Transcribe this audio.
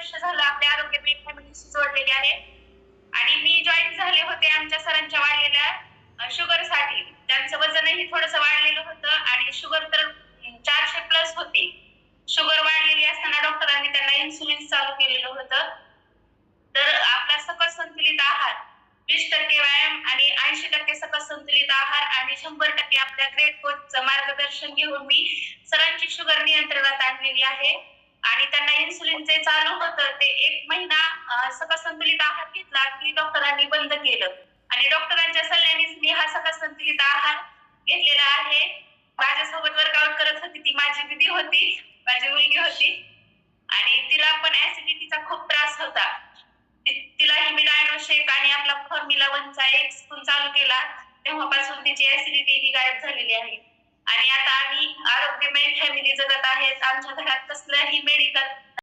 वर्ष झालं आपल्या आरोग्य फॅमिलीशी जोडलेले आहे. आणि मी जॉईन झाले होते आमच्या सरांच्या वाढलेल्या शुगरसाठी त्यांचं वजनही थोडंसं वाढलेलं होतं आणि शुगर तर चारशे प्लस होती. शुगर वाढलेली असताना डॉक्टरांनी त्यांना इन्सुलिन चालू केलेलं होतं. तर आपला सकस संतुलित आहार वीस टक्के व्यायाम आणि ऐंशी टक्के सकस संतुलित आहार आणि शंभर टक्के आपल्या ग्रेट कोचचं मार्गदर्शन घेऊन मी सरांची शुगर नियंत्रणात आणलेली आहे. आणि त्यांना इन्सुलिन जे चालू होतं ते एक महिना अं, संतुलित आहार घेतला की डॉक्टरांनी बंद केलं. आणि डॉक्टरांच्या सल्ल्यानेच मी हा सकस संतुलित आहार घेतलेला आहे. माझ्यासोबत वर्कआउट करत होती ती माझी दिदी होती माझी मुलगी होती. आणि तिला पण ऍसिडिटीचा खूप त्रास होता. तिलाही मी डायनो शेक आणि आपला फॉर्म्युला वनचा एक स्पून चालू केला. तेव्हापासून तिची ऍसिडिटी ही गायब झालेली आहे. आणि आता आम्ही आरोग्य जगत आहेत. आमच्या घरात कसलंही मेडिकल